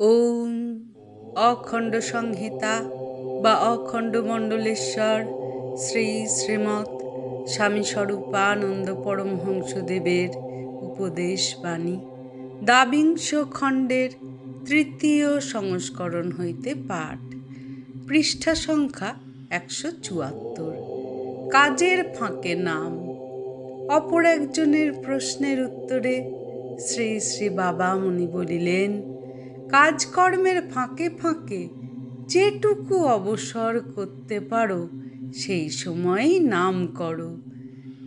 ওম অখণ্ড সংহিতা বা অখণ্ড মণ্ডলেশ্বর শ্রী শ্রীমৎ স্বামী স্বরূপানন্দ পরমহংসদেবের উপদেশ বাণী দাবিংশ খণ্ডের তৃতীয় সংস্করণ হইতে পাঠ। পৃষ্ঠা সংখ্যা একশো চুয়াত্তর। কাজের ফাঁকে নাম। অপর একজনের প্রশ্নের উত্তরে শ্রী শ্রী বাবা মুনি বলিলেন কাজকর্মের ফাঁকে ফাঁকে যেটুকু অবসর করতে পারো, সেই সময়ই নাম করো।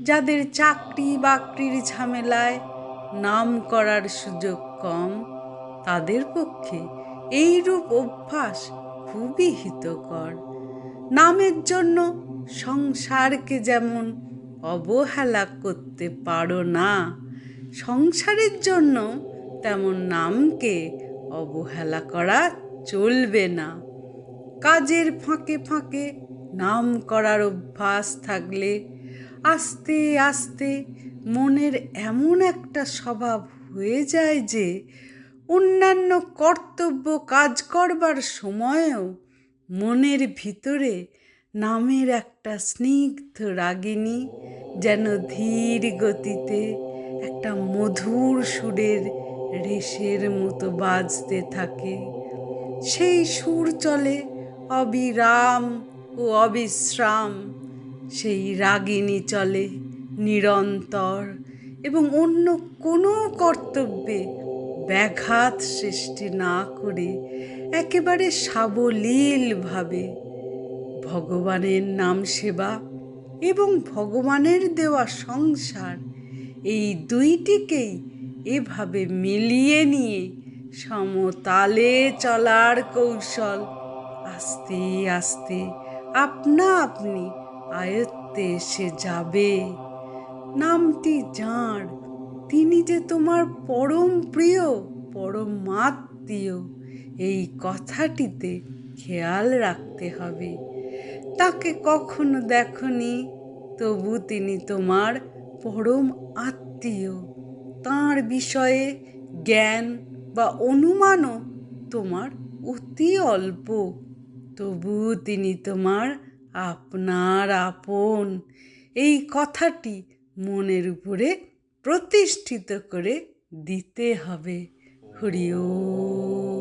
যাদের চাকরি বাকরির ঝামেলায় নাম করার সুযোগ কম, তাদের পক্ষে এইরূপ অভ্যাস খুবই হিতকর। নামের জন্য সংসারকে যেমন অবহেলা করতে পারো না, সংসারের জন্য তেমন নামকে অবহেলা করা চলবে না। কাজের ফাঁকে ফাঁকে নাম করার অভ্যাস থাকলে আস্তে আস্তে মনের এমন একটা স্বভাব হয়ে যায় যে অন্যান্য কর্তব্য কাজ করবার সময়েও মনের ভিতরে নামের একটা স্নিগ্ধ রাগিনী যেন ধীর গতিতে একটা মধুর সুরের রেশের মতো বাজতে থাকে। সেই সুর চলে অবিরাম ও অবিশ্রাম। সেই রাগিনী চলে নিরন্তর এবং অন্য কোনো কর্তব্যে ব্যাঘাত সৃষ্টি না করে একেবারে সাবলীলভাবে ভগবানের নাম সেবা এবং ভগবানের দেওয়া সংসার এই দুইটিকেই এভাবে মিলিয়ে নিয়ে সমতালে চলার কৌশল। আস্তে আস্তে আপনা আপনি আয়ত্তে এসে যাবে। নামটি যাঁর, তিনি যে তোমার পরম প্রিয়, পরম মাত্মীয় এই কথাটিতে খেয়াল রাখতে হবে। তাকে কখনো দেখনি, তবু তিনি তোমার পরম আত্মীয়। তাঁর বিষয়ে জ্ঞান বা অনুমানও তোমার অতি অল্প। তবু তিনি তোমার আপনার আপন। এই কথাটি মনের উপরে প্রতিষ্ঠিত করে দিতে হবে। হরিও